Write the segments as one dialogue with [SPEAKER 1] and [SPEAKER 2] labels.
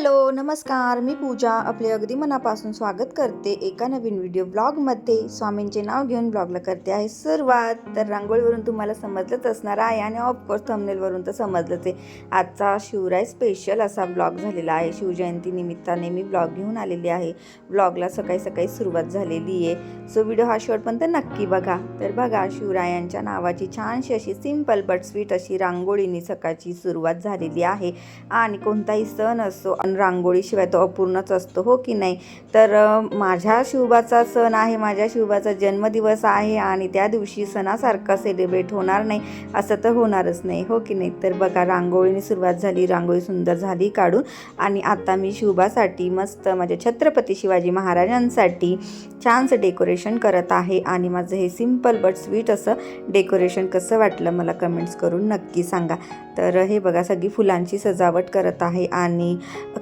[SPEAKER 1] Hello नमस्कार. मी पूजा. आपले अगदी मनापासून स्वागत करते एका नवीन व्हिडिओ ब्लॉगमध्ये स्वामींचे नाव घेऊन ब्लॉगला करते आहे सुरुवात. तर रांगोळीवरून तुम्हाला समजलंच असणार आहे आणि ऑफकोर्स थंबनेलवरून तर समजलंच आहे. आजचा शिवराय स्पेशल असा ब्लॉग झालेला आहे. शिवजयंती निमित्ताने मी ब्लॉग घेऊन आलेली आहे. ब्लॉगला सकाळी सकाळी सुरुवात झालेली आहे. सो व्हिडिओ हा शेवटपर्यंत नक्की बघा. तर बघा शिवरायांच्या नावाची छानशी अशी सिंपल बट स्वीट अशी रांगोळीने सकाळची सुरुवात झालेली आहे. आणि कोणताही सण असो आणि रांगोळीशिवाय तो अपूर्णच असतो हो की नाही? तर माझ्या शिवबाचा सण आहे माझ्या शिवबाचा जन्मदिवस आहे आणि त्या दिवशी सणासारखा सेलिब्रेट होणार नाही असं तर होणारच नाही हो की नाही? तर बघा रांगोळीने सुरुवात झाली रांगोळी सुंदर झाली काढून आणि आता मी शिवबासाठी मस्त माझ्या छत्रपती शिवाजी महाराजांसाठी छानसं डेकोरेशन करत आहे आणि माझं हे सिंपल बट स्वीट असं डेकोरेशन कसं वाटलं मला कमेंट्स करून नक्की सांगा. तर हे बघा सगळी फुलांची सजावट करत आहे आणि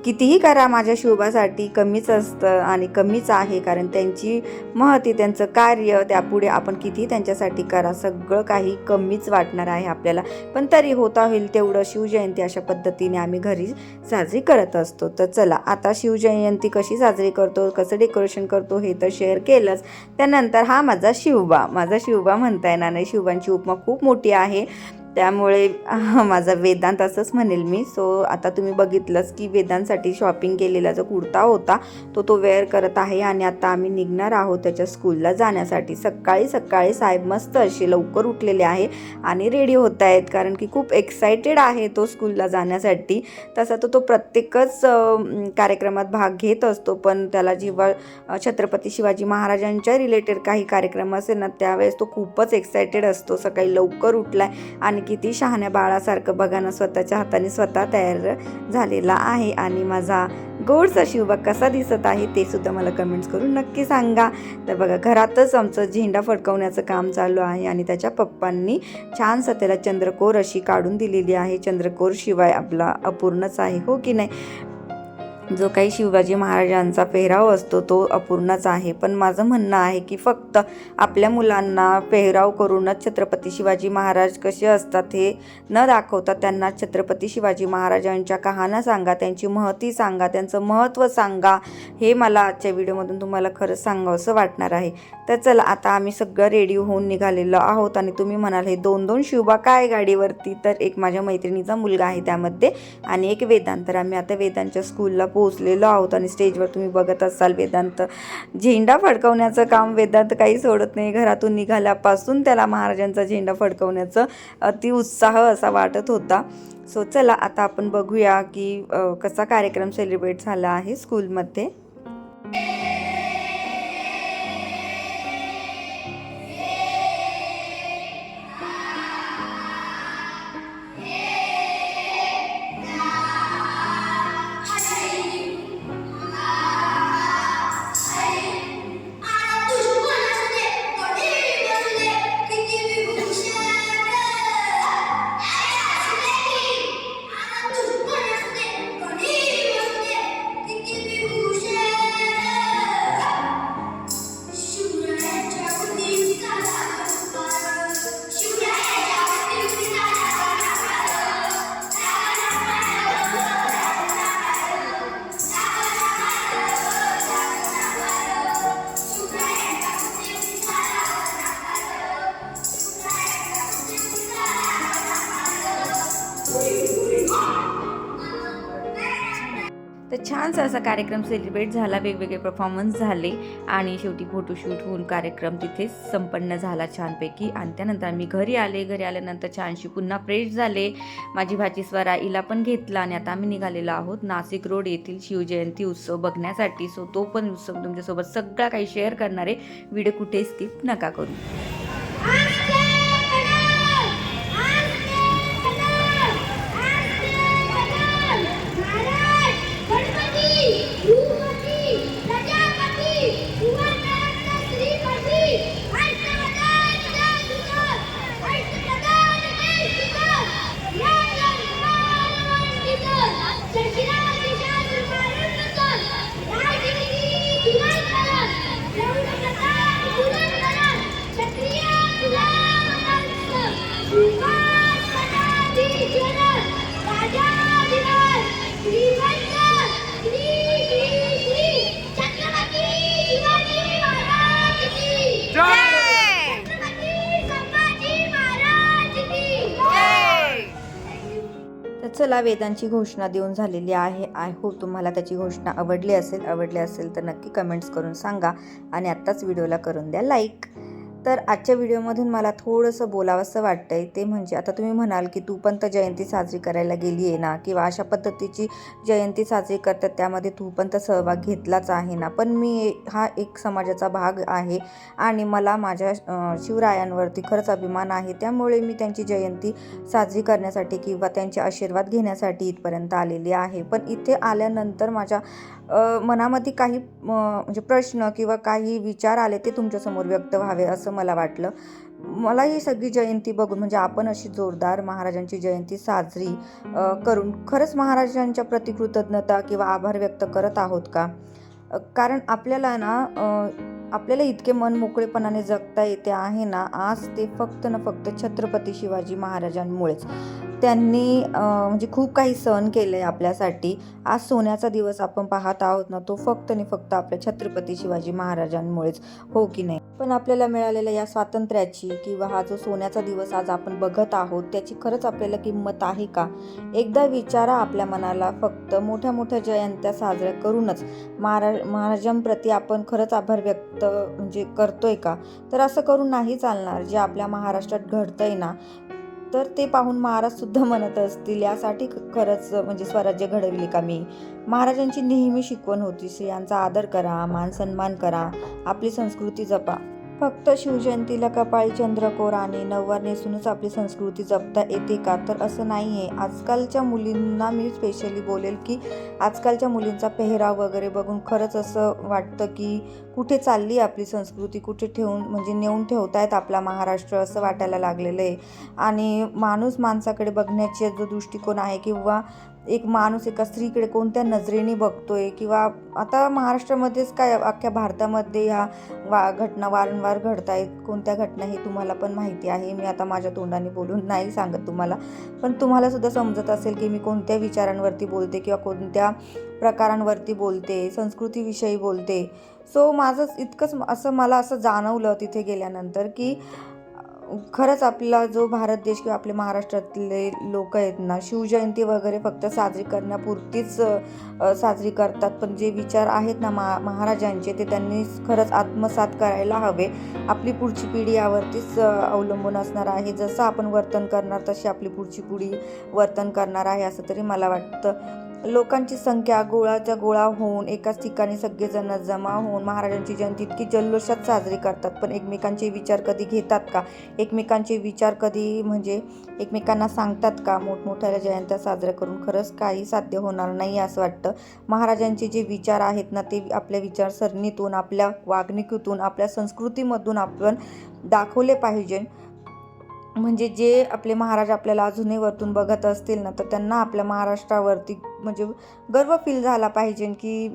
[SPEAKER 1] कितीही करा माझ्या शोभासाठी कमीच असतं आणि कमीच आहे कारण त्यांची महती त्यांचं कार्य त्यापुढे आपण कितीही त्यांच्यासाठी करा सगळं काही कमीच वाटणार आहे आपल्याला. पण तरी होता होईल तेवढं शिवजयंती अशा पद्धतीने आम्ही घरी साजरी करत असतो. तर चला आता शिवजयंती कशी साजरी करतो कसं डेकोरेशन करतो हे तर शेअर केलंच. त्यानंतर हा माझा शिवबा माझा शिवबा म्हणता येणार नाही. शिवबांची उपमा खूप मोठी आहे. त्यामुळे माझा वेदांत असंच म्हणेल मी. सो आता तुम्ही बघितलंच की वेदांसाठी शॉपिंग केलेला जो कुर्ता होता तो तो वेअर करत आहे आणि आता आम्ही निघणार आहोत त्याच्या स्कूलला जाण्यासाठी. सकाळी सकाळी साहेब मस्त असे लवकर उठलेले आहे आणि रेडी होत आहेत कारण की खूप एक्सायटेड आहे तो स्कूलला जाण्यासाठी. तसा तो तो प्रत्येकच कार्यक्रमात भाग घेत असतो पण त्याला जेव्हा छत्रपती शिवाजी महाराजांच्या रिलेटेड काही कार्यक्रम असेल ना त्यावेळेस तो खूपच एक्सायटेड असतो. सकाळी लवकर उठलाय आणि किती शहाण्या बाळासारखं बघा ना स्वतःच्या हाताने स्वतः तयार झालेला आहे. आणि माझा गोडचा शिवबा कसा दिसत आहे ते सुद्धा मला कमेंट्स करून नक्की सांगा. तर बघा घरातच आमचं झेंडा फडकवण्याचं काम चालू आहे आणि त्याच्या पप्पांनी छान त्याला चंद्रकोर अशी काढून दिलेली आहे. चंद्रकोर शिवाय आपला अपूर्णच आहे हो की नाही? जो काही शिवाजी महाराजांचा पेहराव असतो तो अपूर्णच आहे. पण माझं म्हणणं आहे की फक्त आपल्या मुलांना पेहराव करूनच छत्रपती शिवाजी महाराज कसे असतात हे न दाखवता त्यांना छत्रपती शिवाजी महाराजांच्या कहाण्या सांगा त्यांची महती सांगा त्यांचं महत्त्व सांगा. हे मला आजच्या व्हिडिओमधून तुम्हाला खरंच सांगावं असं वाटणार आहे. तर चला आता आम्ही सगळं रेडी होऊन निघालेलो आहोत आणि तुम्ही म्हणाल हे दोन दोन शिवबा काय गाडीवरती? तर एक माझ्या मैत्रिणीचा मुलगा आहे त्यामध्ये आणि एक वेदांत. तर आम्ही आता वेदांच्या स्कूलला पोहोचलेलो आहोत आणि स्टेजवर तुम्ही बघत असाल वेदांत. झेंडा फडकवण्याचं काम वेदांत काही सोडत नाही. घरातून निघाल्यापासून त्याला महाराजांचा झेंडा फडकवण्याचं अति उत्साह असा वाटत होता. सो चला आता आपण बघूया की कसा कार्यक्रम सेलिब्रेट झाला आहे स्कूलमध्ये तर छानसा असा कार्यक्रम सेलिब्रेट झाला वेगवेगळे परफॉर्मन्स झाले आणि शेवटी फोटोशूट होऊन कार्यक्रम तिथेच संपन्न झाला छानपैकी. आणि त्यानंतर आम्ही घरी आले. घरी आल्यानंतर छानशी पुन्हा फ्रेश झाले. माझी भाची स्वरा इला पण घेतला आणि आता आम्ही निघालेलो आहोत नाशिक रोड येथील शिवजयंती उत्सव बघण्यासाठी. सो तो पण उत्सव तुमच्यासोबत सगळा काही शेअर करणारे व्हिडिओ कुठे स्किप नका करू. चला वेदांची घोषणा देऊन झालेली आहे. आय होप तुम्हाला त्याची घोषणा आवडली असेल. आवडली असेल तर नक्की कमेंट्स करून सांगा आणि आत्ताच व्हिडिओला करून द्या लाईक. तर आजच्या व्हिडिओमधून मला थोडंसं बोलावंसं वाटतं आहे ते म्हणजे आता तुम्ही म्हणाल की तू पण तर जयंती साजरी करायला गेली आहे ना? किंवा अशा पद्धतीची जयंती साजरी करतात त्यामध्ये तू पण तर सहभाग घेतलाच आहे ना? पण मी हा एक समाजाचा भाग आहे आणि मला माझ्या शिवरायांवरती खरंच अभिमान आहे. त्यामुळे मी त्यांची जयंती साजरी करण्यासाठी किंवा त्यांचे आशीर्वाद घेण्यासाठी इथपर्यंत आलेली आहे. पण इथे आल्यानंतर माझ्या मनामध्ये काही म्हणजे प्रश्न किंवा काही विचार आले ते तुमच्यासमोर व्यक्त व्हावे असं मला वाटलं. मला ही सगळी जयंती बघून म्हणजे आपण अशी जोरदार महाराजांची जयंती साजरी करून खरंच महाराजांच्या प्रति कृतज्ञता किंवा आभार व्यक्त करत आहोत का? कारण आपल्याला ना आपल्याला इतके मन मोकळेपणाने जगता येते आहे ना? आज ते फक्त ना फक्त छत्रपती शिवाजी महाराजांमुळेच. त्यांनी म्हणजे खूप काही सहन केलं आहे आपल्यासाठी. आज सोन्याचा दिवस आपण पाहत आहोत ना तो फक्त आणि फक्त आपल्या छत्रपती शिवाजी महाराजांमुळेच हो की नाही? पण आपल्याला मिळालेल्या या स्वातंत्र्याची किंवा हा जो सोन्याचा दिवस आज आपण बघत आहोत त्याची खरंच आपल्याला किंमत आहे का? एकदा विचारा आपल्या मनाला फक्त मोठ्या मोठ्या जयंत्या साजऱ्या करूनच. महाराज महाराजांप्रती आपण खरंच आभार व्यक्त म्हणजे करतोय का? तर असं करून नाही चालणार. जे आपल्या महाराष्ट्रात घडतंय ना तर ते पाहून महाराजसुद्धा म्हणत असतील यासाठी खरंच म्हणजे स्वराज्य घडविले का मी? महाराजांची नेहमी शिकवण होती. स्त्रियांचा आदर करा मान सन्मान करा आपली संस्कृती जपा. फक्त शिवजयंतीला कपाळी चंद्रकोर आणि नववार नेसूनच आपली संस्कृती जपता येते का? तर असं नाही आहे आजकालच्या मुलींना मी स्पेशली बोलेल की आजकालच्या मुलींचा पेहराव वगैरे बघून खरंच असं वाटतं की कुठे चालली आपली संस्कृती? कुठे ठेवून म्हणजे नेऊन ठेवतायत आपला महाराष्ट्र असं वाटायला लागलेलं आहे. आणि माणूस माणसाकडे बघण्याचा जो दृष्टिकोन आहे किंवा एक माणूस एका स्त्रीकडे कोणत्या नजरेने बघतोय किंवा आता महाराष्ट्रामध्येच काय अख्ख्या भारतामध्ये ह्या वा घटना वारंवार घडत आहेत कोणत्या घटना हे तुम्हाला पण माहिती आहे? मी आता माझ्या तोंडाने बोलून नाही सांगत तुम्हाला. पण तुम्हाला सुद्धा समजत असेल की मी कोणत्या विचारांवरती बोलते किंवा कोणत्या प्रकारांवरती बोलते संस्कृतीविषयी बोलते. सो माझं इतकंच असं मला असं जाणवलं तिथे गेल्यानंतर की खरंच आपला जो भारत देश किंवा आपले महाराष्ट्रातले लोक आहेत ना शिवजयंती वगैरे फक्त साजरी करण्यापुरतीच साजरी करतात. पण जे विचार आहेत ना महा महाराजांचे ते त्यांनी खरंच आत्मसात करायला हवे. आपली पुढची पिढी यावरतीच अवलंबून असणार आहे. जसं आपण वर्तन करणार तशी आपली पुढची पिढी वर्तन करणार आहे असं तरी मला वाटतं. लोकांची संख्या गोळाच्या गोळा होऊन एकाच ठिकाणी सगळेजण जमा होऊन महाराजांची जयंती इतकी जल्लोषात साजरी करतात. पण एकमेकांचे विचार कधी घेतात का? एकमेकांचे विचार कधी म्हणजे एकमेकांना सांगतात का? मोठमोठ्या जयंत्या साजऱ्या करून खरंच काही साध्य होणार नाही असं वाटतं. महाराजांचे जे विचार आहेत ना ते आपल्या विचारसरणीतून आपल्या वागणुकीतून आपल्या संस्कृतीमधून आपण दाखवले पाहिजे. म्हणजे जे आपले महाराज आपल्याला अजूनही वरतून बघत असतील ना तर त्यांना आपल्या महाराष्ट्रावरती म्हणजे गर्व फील झाला पाहिजे की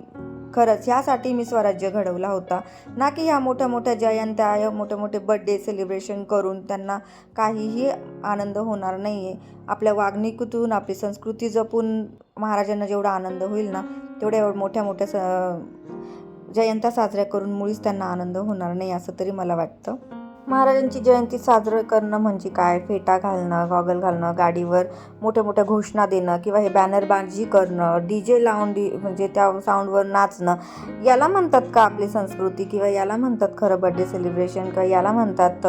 [SPEAKER 1] खरंच ह्यासाठी मी स्वराज्य घडवला होता. ना की ह्या मोठ्या मोठ्या जयंत्या या मोठे मोठे बड्डे सेलिब्रेशन करून त्यांना काहीही आनंद होणार नाही आहे आपल्या वागणुकीतून आपली संस्कृती जपून महाराजांना जेवढा आनंद होईल ना तेवढ्या मोठ्या मोठ्या स जयंत्या साजऱ्या करून मुळीच त्यांना आनंद होणार नाही असं तरी मला वाटतं. महाराजांची जयंती साजरं करणं म्हणजे काय? फेटा घालणं गॉगल घालणं गाडीवर मोठ्या मोठ्या घोषणा देणं किंवा हे बॅनरबाजी करणं डी जे लावून डी म्हणजे त्या साऊंडवर नाचणं याला म्हणतात का आपली संस्कृती? किंवा याला म्हणतात खरं बड्डे सेलिब्रेशन किंवा याला म्हणतात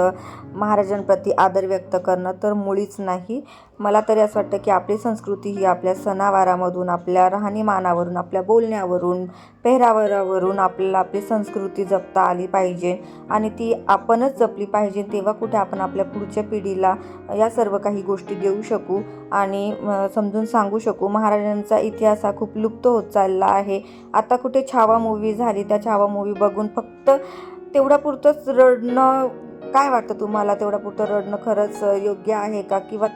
[SPEAKER 1] महाराजांप्रती आदर व्यक्त करणं? तर मुळीच नाही. मला तरी असं वाटतं की आपली संस्कृती ही आपल्या सणावारामधून आपल्या राहणीमानावरून आपल्या बोलण्यावरून पेहरावरावरून आपल्याला आपली संस्कृती जपता आली पाहिजे आणि ती आपणच जपली पाहिजे तेव्हा कुठे आपण आपल्या पुढच्या पिढीला या सर्व काही गोष्टी देऊ शकू आणि समजून सांगू शकू. महाराजांचा इतिहास हा खूप लुप्त होत चालला आहे. आता कुठे छावा मूवी झाली त्या छावा मूवी बघून फक्त तेवढ्यापुरतंच रडणं काय वाटतं तुम्हाला? तेवढ्यापुरतं रडणं खरंच योग्य आहे का? किंवा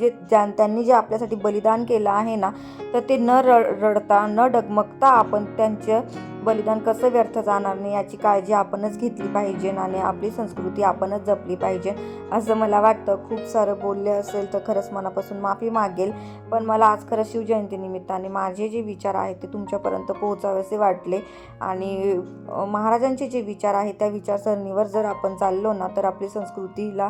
[SPEAKER 1] जे ज्या त्यांनी जे आपल्यासाठी बलिदान केलं आहे ना तर ते न रड रडता न डगमगता आपण त्यांचं बलिदान कसं व्यर्थ जाणार नाही याची काळजी आपणच घेतली पाहिजे आणि आपली संस्कृती आपणच जपली पाहिजे. असं मला वाटतं. खूप सारं बोलले असेल तर खरंच मनापासून माफी मागेल. पण मला आज खरं शिवजयंतीनिमित्ताने माझे जे विचार आहेत ते तुमच्यापर्यंत पोहोचावेसे वाटले. आणि महाराजांचे जे विचार आहेत त्या विचारसरणीवर जर आपण चाललो ना तर आपली संस्कृतीला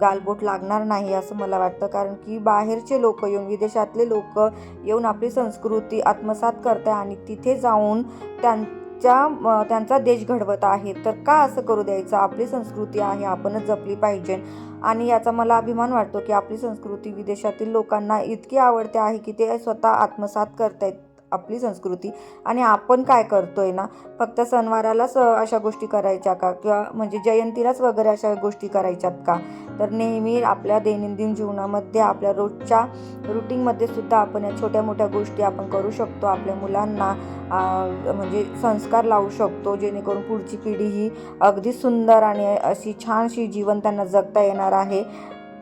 [SPEAKER 1] गालबोट लागणार नाही असं मला वाटतं. कारण की बाहेरचे लोक येऊन विदेशातले लोक येऊन आपली संस्कृती आत्मसात करत आहे आणि तिथे जाऊन त्यां म, त्यांचा देश घडवत आहे. तर का असं करू द्यायचं? आपली संस्कृती आहे आपणच जपली पाहिजे. आणि याचा मला अभिमान वाटतो की आपली संस्कृती विदेशातील लोकांना इतकी आवडते आहे की ते स्वतः आत्मसात करतायत. आपली संस्कृती. आणि आपण काय करतोय ना फक्त सणवारालाच अशा गोष्टी करायच्या का? किंवा म्हणजे जयंतीलाच वगैरे अशा गोष्टी करायच्यात का? तर नेहमी आपल्या दैनंदिन जीवनामध्ये आपल्या रोजच्या रुटीनमध्ये सुद्धा आपण या छोट्या मोठ्या गोष्टी आपण करू शकतो. आपल्या मुलांना म्हणजे संस्कार लावू शकतो. जेणेकरून पुढची पिढी ही अगदी सुंदर आणि अशी छानशी जीवन त्यांना जगता येणार आहे.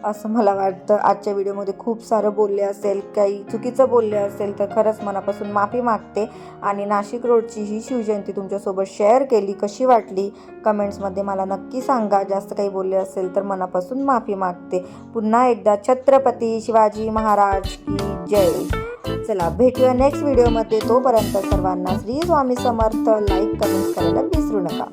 [SPEAKER 1] असं मला वाटतं. आजच्या व्हिडिओमध्ये खूप सारं बोलले असेल काही चुकीचं बोलले असेल तर खरंच मनापासून माफी मागते. आणि नाशिक रोडची ही शिवजयंती तुमच्यासोबत शेअर केली कशी वाटली? कमेंट्समध्ये मला नक्की सांगा. जास्त काही बोलले असेल तर मनापासून माफी मागते. पुन्हा एकदा छत्रपती शिवाजी महाराज की जय. चला भेटूया नेक्स्ट व्हिडिओमध्ये तोपर्यंत सर्वांना श्री स्वामी समर्थ. लाईक कमेंट करायला विसरू नका.